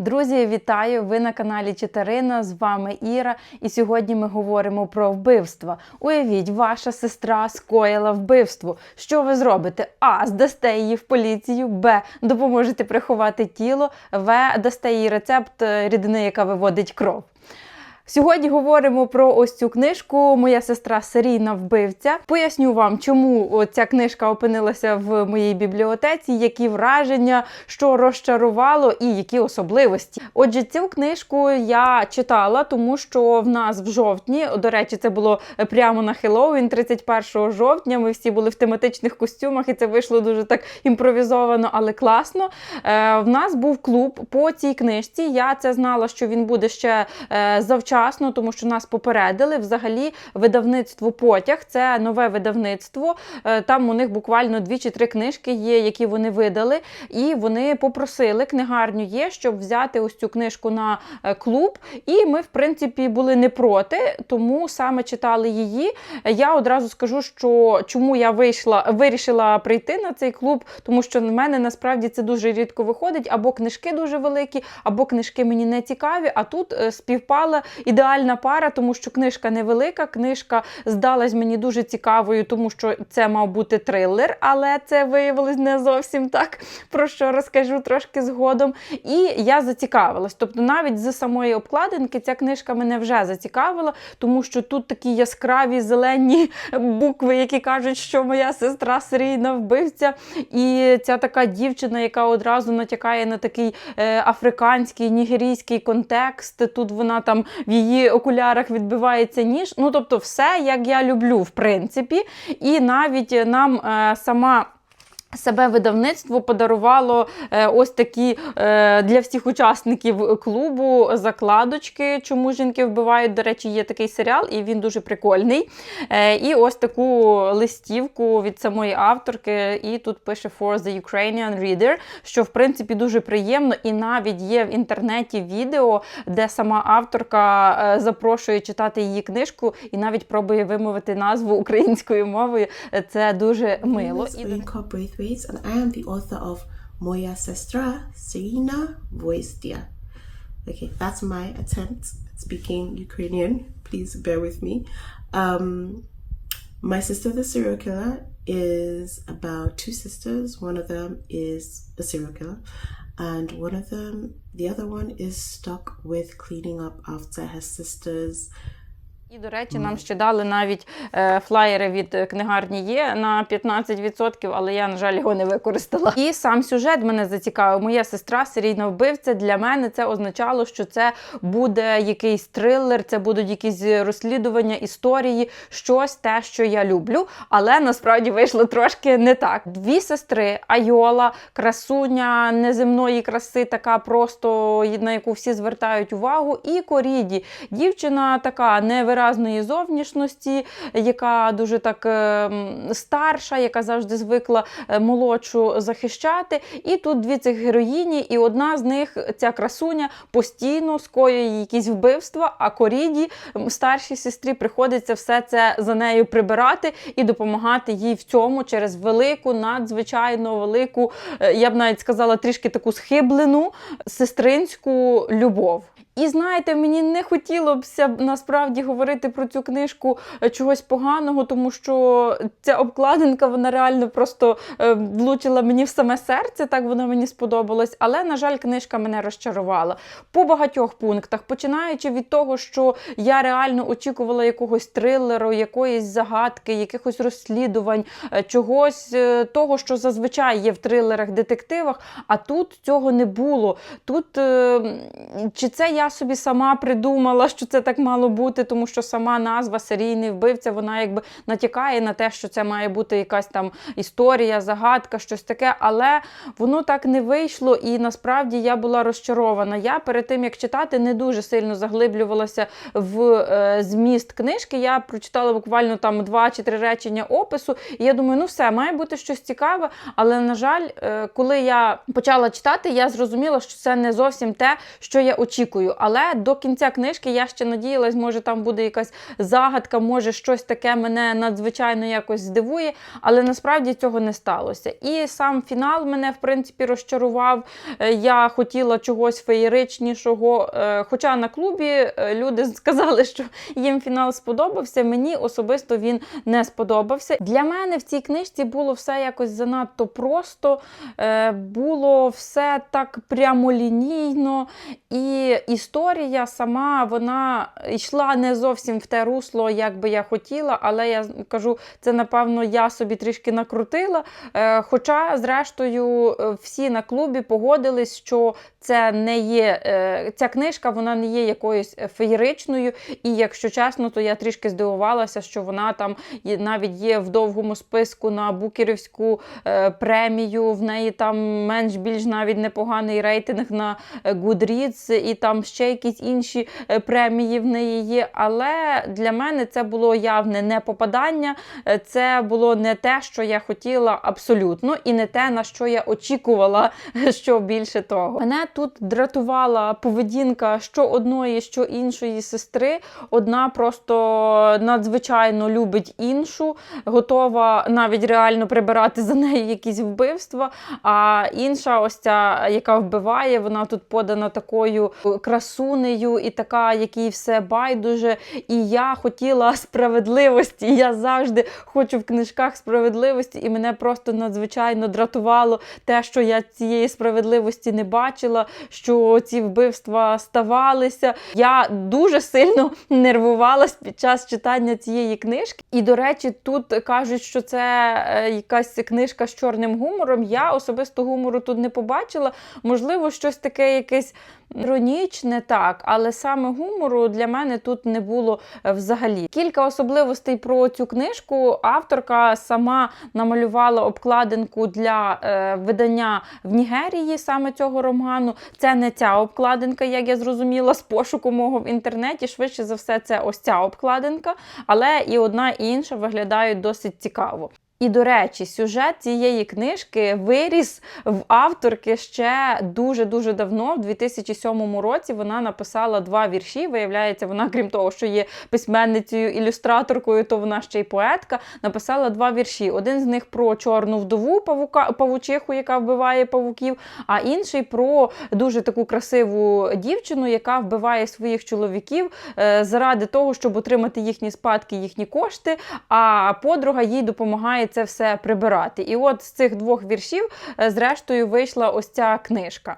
Друзі, вітаю! Ви на каналі Читарина. З вами Іра. І сьогодні ми говоримо про вбивство. Уявіть, ваша сестра скоїла вбивство. Що ви зробите? А. Здасте її в поліцію, Б. Допоможете приховати тіло, В. Дасте їй рецепт е, рідини, яка виводить кров. Сьогодні говоримо про ось цю книжку Моя сестра серійна вбивця. Поясню вам, чому ця книжка опинилася в моїй бібліотеці, які враження, що розчарувало і які особливості. Отже, цю книжку я читала, тому що в нас в жовтні, до речі, це було прямо на Хеллоуін, 31 жовтня. Ми всі були в тематичних костюмах, і це вийшло дуже так імпровізовано, але класно. Е, в нас був клуб по цій книжці. Я це знала, що він буде ще е, завчасно, тому що нас попередили. Взагалі, видавництво потяг це нове видавництво. Е, Там у них буквально дві чи три книжки є, які вони видали. І вони попросили книгарню є, щоб взяти ось цю книжку на е, клуб. І ми, в принципі, були не проти, тому саме читали її. Я одразу скажу, що чому я вийшла, вирішила прийти на цей клуб, тому що в мене насправді це дуже рідко виходить. Або книжки дуже великі, або книжки мені не цікаві. А тут е, співпала ідеальна пара, тому що книжка невелика. Книжка здалась мені дуже цікавою, тому що це мав бути трилер, але це виявилось не зовсім так. Про що розкажу трошки згодом. І я зацікавилась. Тобто, навіть з самої обкладинки ця книжка мене вже зацікавила, тому що тут такі яскраві зелені букви, які кажуть, що моя сестра серійна вбивця. І ця така дівчина, яка одразу натякає на такий е, африканський, нігерійський контекст. Тут вона там в її окулярах відбивається ніж. Ну, тобто, все, як я люблю, в принципі. І навіть нам е, сама. Себе видавництво подарувало е, ось такі е, для всіх учасників клубу закладочки, чому жінки вбивають. До речі, є такий серіал, і він дуже прикольний. Е, і ось таку листівку від самої авторки. І тут пише For the Ukrainian Reader, що в принципі дуже приємно. І навіть є в інтернеті відео, де сама авторка е, запрошує читати її книжку, і навіть пробує вимовити назву українською мовою. Це дуже мило. And I am the author of Moya Sestra Serena Voistia. Okay, that's my attempt at speaking Ukrainian. Please bear with me. Um, my sister, the serial killer, is about two sisters. One of them is a serial killer, and one of them, the other one, is stuck with cleaning up after her sister's І, до речі, нам ще дали навіть е, флаєри від е, книгарні є на 15%, але я, на жаль, його не використала. І сам сюжет мене зацікавив. Моя сестра серійна вбивця. Для мене це означало, що це буде якийсь трилер, це будуть якісь розслідування історії, щось те, що я люблю. Але насправді вийшло трошки не так. Дві сестри Айола, красуня неземної краси, така просто на яку всі звертають увагу. І Коріді, дівчина така невиразної зовнішності, яка дуже так е, старша, яка завжди звикла е, молодшу захищати. І тут дві цих героїні, і одна з них, ця красуня, постійно скоює якісь вбивства, а Коріді, старшій сестрі, приходиться все це за нею прибирати і допомагати їй в цьому через велику, надзвичайно велику, е, я б навіть сказала, трішки таку схиблену сестринську любов. І знаєте, мені не хотілося б насправді говорити про цю книжку е, чогось поганого, тому що ця обкладинка вона реально просто е, влучила мені в саме серце, так вона мені сподобалась. Але, на жаль, книжка мене розчарувала по багатьох пунктах, починаючи від того, що я реально очікувала якогось трилеру, якоїсь загадки, якихось розслідувань, е, чогось того, що зазвичай є в трилерах, детективах, а тут цього не було. Тут чи це я собі сама придумала, що це так мало бути, тому що сама назва серійний вбивця, вона якби натякає на те, що це має бути якась там історія, загадка, щось таке, але воно так не вийшло, і насправді я була розчарована. Я перед тим як читати не дуже сильно заглиблювалася в е, зміст книжки. Я прочитала буквально там два чи три речення опису, і я думаю, ну все, має бути щось цікаве. Але на жаль, е, коли я почала читати, я зрозуміла, що це не зовсім те, що я очікую. Але до кінця книжки я ще надіялась, може там буде якась загадка, може щось таке мене надзвичайно якось здивує, але насправді цього не сталося. І сам фінал мене в принципі розчарував. Е, Я хотіла чогось феєричнішого. е, Хоча на клубі е, люди сказали, що їм фінал сподобався. Мені особисто він не сподобався. Для мене в цій книжці було все якось занадто просто, було все так прямолінійно, і історія сама вона йшла не зовсім в те русло, як би я хотіла, але я кажу, це напевно я собі трішки накрутила. Е, Хоча, зрештою, е, всі на клубі погодились, що це не є е, ця книжка, вона не є якоюсь феєричною. І якщо чесно, то я трішки здивувалася, що вона там навіть є в довгому списку на букерівську е, премію. В неї там менш-більш навіть непоганий рейтинг на е, Goodreads, і там ще якісь інші премії в неї є. Але для мене це було явне не попадання. Це було не те, що я хотіла абсолютно, і не те, на що я очікувала, що більше того. Мене тут дратувала поведінка що одної, що іншої сестри. Одна просто надзвичайно любить іншу, готова навіть реально прибирати за нею якісь вбивства. А інша, ось ця, яка вбиває, вона тут подана такою красунею і така, якій все байдуже. І я хотіла справедливості. Я завжди хочу в книжках справедливості, і мене просто надзвичайно дратувало те, що я цієї справедливості не бачила, що ці вбивства ставалися. Я дуже сильно нервувалась під час читання цієї книжки. І, до речі, тут кажуть, що це е, якась книжка з чорним гумором. Я особисто гумору тут не побачила. Можливо, щось таке якесь іронічне, так, але саме гумору для мене тут не було е, взагалі. Кілька особливостей про цю книжку. Авторка сама намалювала обкладинку для е, видання в Нігерії саме цього роману. Це не ця обкладинка, як я зрозуміла з пошуку мого в інтернеті. Швидше за все, це ось ця обкладинка, але і одна і інша виглядають досить цікаво. І, до речі, сюжет цієї книжки виріс в авторки ще дуже-дуже давно, в 2007 році. Вона написала два вірші. Виявляється, вона, крім того, що є письменницею, ілюстраторкою, то вона ще й поетка. Написала два вірші. Один з них про чорну вдову павука, павучиху, яка вбиває павуків, а інший про дуже таку красиву дівчину, яка вбиває своїх чоловіків е, заради того, щоб отримати їхні спадки, їхні кошти. А подруга їй допомагає це все прибирати. І от з цих двох віршів, е, зрештою, вийшла ось ця книжка.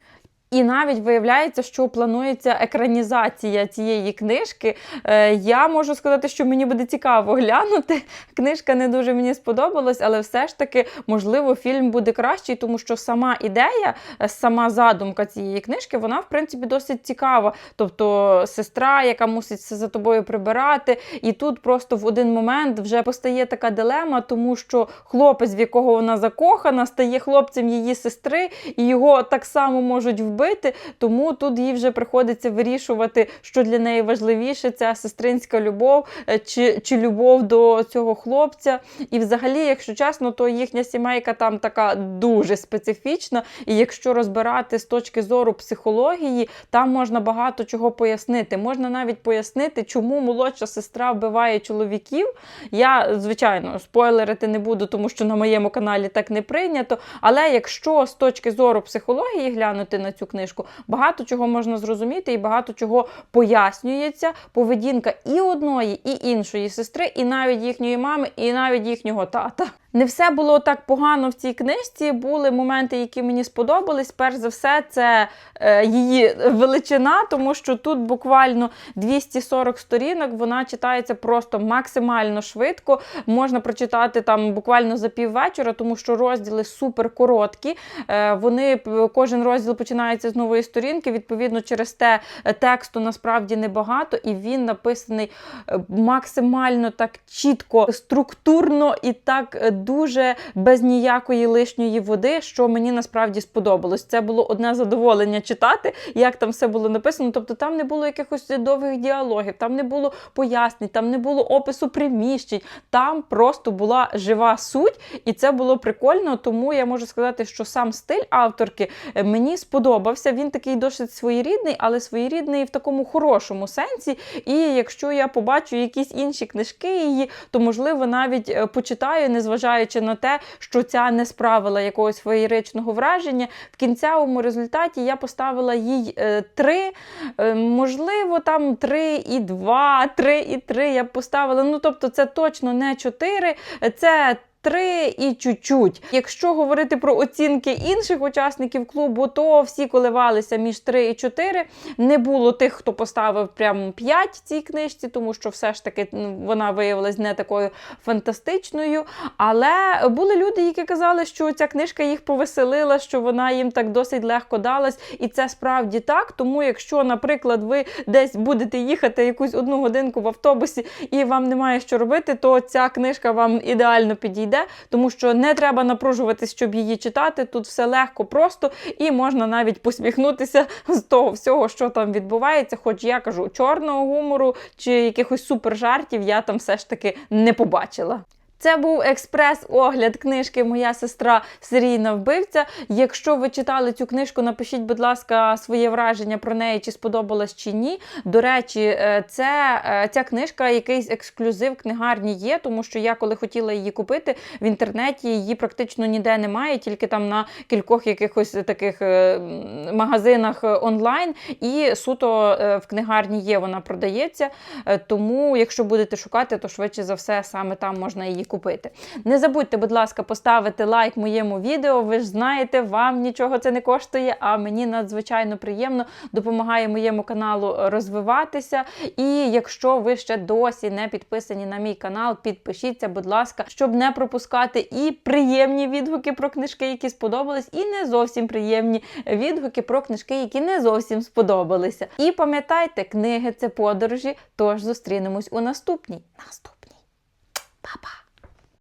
І навіть виявляється, що планується екранізація цієї книжки. Е, Я можу сказати, що мені буде цікаво глянути. Книжка не дуже мені сподобалась, але все ж таки, можливо, фільм буде кращий, тому що сама ідея, е, сама задумка цієї книжки, вона в принципі досить цікава. Тобто сестра, яка мусить все за тобою прибирати, і тут просто в один момент вже постає така дилема, тому що хлопець, в якого вона закохана, стає хлопцем її сестри, і його так само можуть вбити. Тому тут їй вже приходиться вирішувати, що для неї важливіше ця сестринська любов е, чи, чи любов до цього хлопця. І взагалі, якщо чесно, то їхня сімейка там така дуже специфічна. І якщо розбирати з точки зору психології, там можна багато чого пояснити. Можна навіть пояснити, чому молодша сестра вбиває чоловіків. Я, звичайно, спойлерити не буду, тому що на моєму каналі так не прийнято. Але якщо з точки зору психології глянути на цю книжку, багато чого можна зрозуміти і багато чого пояснюється. Поведінка і одної, і іншої сестри, і навіть їхньої мами, і навіть їхнього тата. Не все було так погано в цій книжці. Були моменти, які мені сподобались. Перш за все, це е, її величина, тому що тут буквально 240 сторінок. Вона читається просто максимально швидко. Можна прочитати там буквально за піввечора, тому що розділи супер короткі. Е, вони кожен розділ починається з нової сторінки. Відповідно, через те е, тексту насправді небагато, і він написаний е, максимально так чітко, структурно і так е, дуже без ніякої лишньої води, що мені насправді сподобалось. Це було одне задоволення читати, як там все було написано. Тобто там не було якихось довгих діалогів, там не було пояснень, там не було опису приміщень. Там просто була жива суть, і це було прикольно. Тому я можу сказати, що сам стиль авторки мені сподобався. Він такий досить своєрідний, але своєрідний в такому хорошому сенсі. І якщо я побачу якісь інші книжки її, то можливо навіть е, почитаю, незважаючи на те, що ця не справила якогось феєричного враження. В кінцевому результаті я поставила їй е, три, е, можливо, там три і два, три і три я поставила. Ну тобто, це точно не чотири, це. Три і чуть-чуть. Якщо говорити про оцінки інших учасників клубу, то всі коливалися між 3 і 4. Не було тих, хто поставив прямо 5 цій книжці, тому що все ж таки ну, вона виявилась не такою фантастичною. Але були люди, які казали, що ця книжка їх повеселила, що вона їм так досить легко далась. І це справді так. Тому, якщо, наприклад, ви десь будете їхати якусь одну годинку в автобусі і вам немає що робити, то ця книжка вам ідеально підійде, тому що не треба напружуватись, щоб її читати. Тут все легко, просто і можна навіть посміхнутися з того всього, що там відбувається. Хоч я кажу, чорного гумору чи якихось супержартів я там все ж таки не побачила. Це був експрес-огляд книжки Моя сестра серійна вбивця. Якщо ви читали цю книжку, напишіть, будь ласка, своє враження про неї, чи сподобалась чи ні. До речі, е, це е, ця книжка якийсь ексклюзив книгарні є, тому що я, коли хотіла її купити в інтернеті, її практично ніде немає, тільки там на кількох якихось таких е, магазинах онлайн. І суто в книгарні є, вона продається. Тому, якщо будете шукати, то швидше за все саме там можна її купити. Не забудьте, будь ласка, поставити лайк моєму відео. Ви ж знаєте, вам нічого це не коштує, а мені надзвичайно приємно допомагає моєму каналу розвиватися. І якщо ви ще досі не підписані на мій канал, підпишіться, будь ласка, щоб не пропускати і приємні відгуки про книжки, які сподобались, і не зовсім приємні відгуки про книжки, які не зовсім сподобалися. І пам'ятайте, книги це подорожі, тож зустрінемось у наступній. Наступній. Па-па!